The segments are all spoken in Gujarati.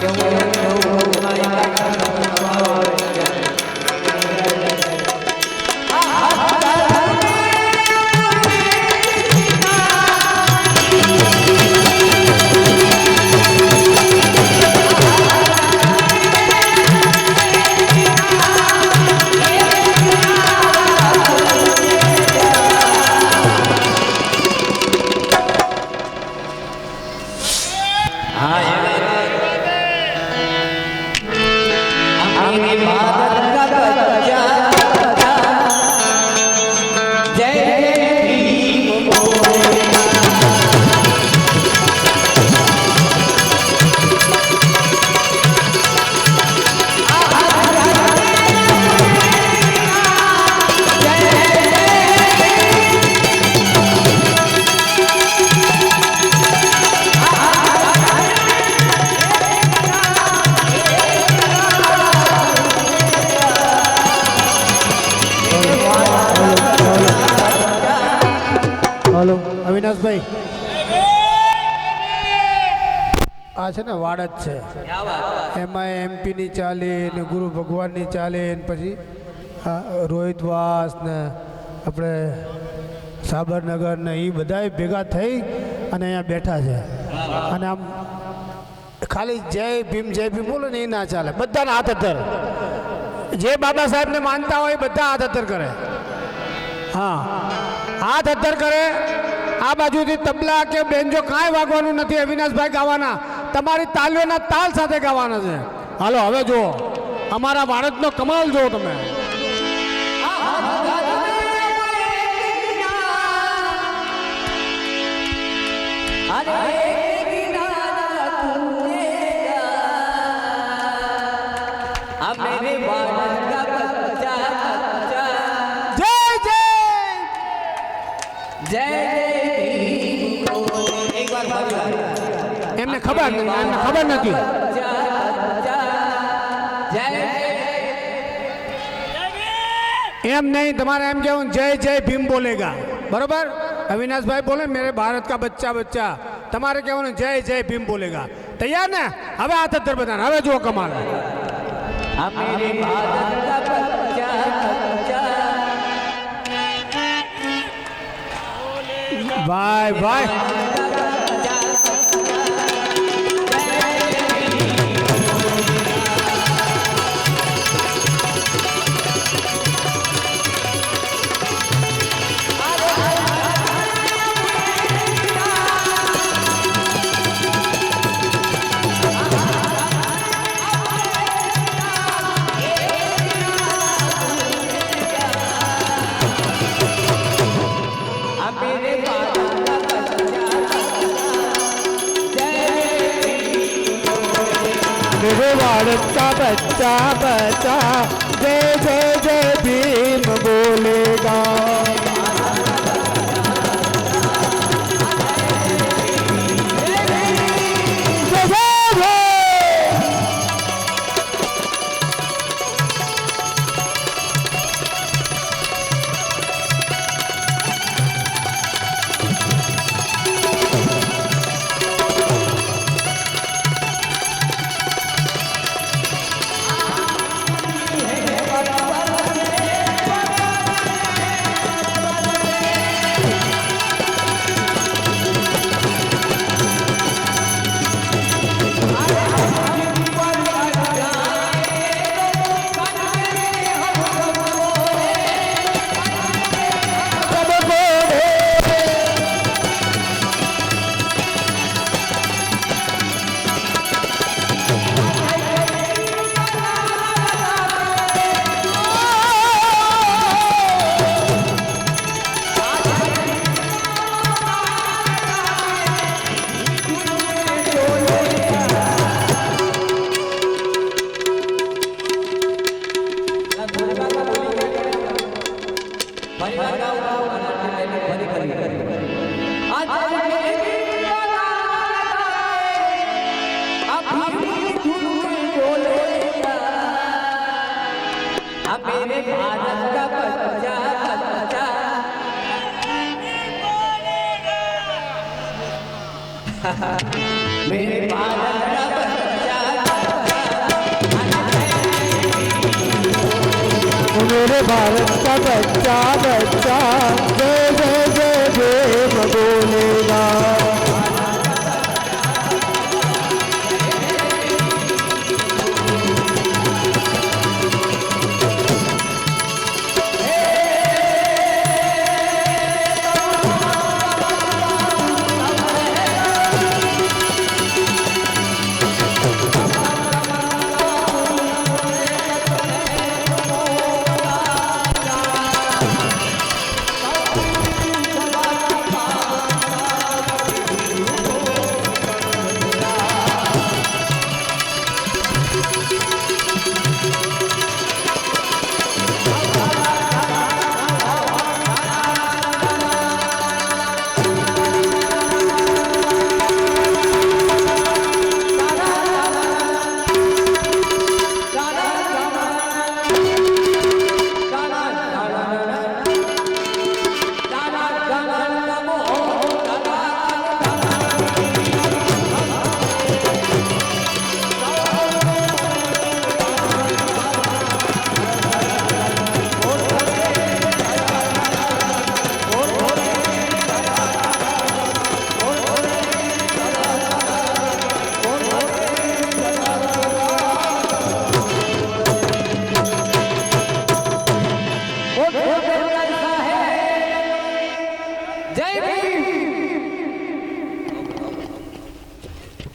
કેવું અવિનાશભાઈ આ છે ને વાડ જ છે. એમાં એમપીની ચાલે ને ગુરુ ભગવાનની ચાલે ને પછી રોહિત વાસ ને આપણે સાબરનગર ને એ બધાય ભેગા થઈ અને અહીંયા બેઠા છે. અને આમ ખાલી જય ભીમ જય ભીમ બોલો ને એ ના ચાલે. બધાના હાથ અધર જે બાબા સાહેબને માનતા હોય બધા હાથ અધર કરે. હા. હાથ અધર કરે. આ બાજુથી તબલા કે બેન્જો કાંઈ વાગવાનું નથી અવિનાશભાઈ ગાવાના તમારી તાલીઓના તાલ સાથે ગાવાના છે હાલો હવે જુઓ અમારા ભારતનો કમાલ જુઓ તમે अरे किनारा तुमने अब मेरे भारत का बच्चा बच्चा જય જય जय जय खबर खबर नहीं एम नहीं, तुम्हारा एम क्या जय जय भीम बोलेगा। बरोबर? अविनाश भाई बोले, मेरे भारत का बच्चा बच्चा। तुम्हारे क्या होने जय जय भीम बोलेगा। तैयार ना? हमें आदत दर बताना हमें जो कमाल। है भाई। વાળતા બચ્ચા બચ્ચા જય જય જય ભીમ બોલેગા मेरे भारत का बच्चा मेरे भारत का बच्चा बच्चा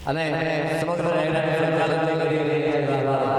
અને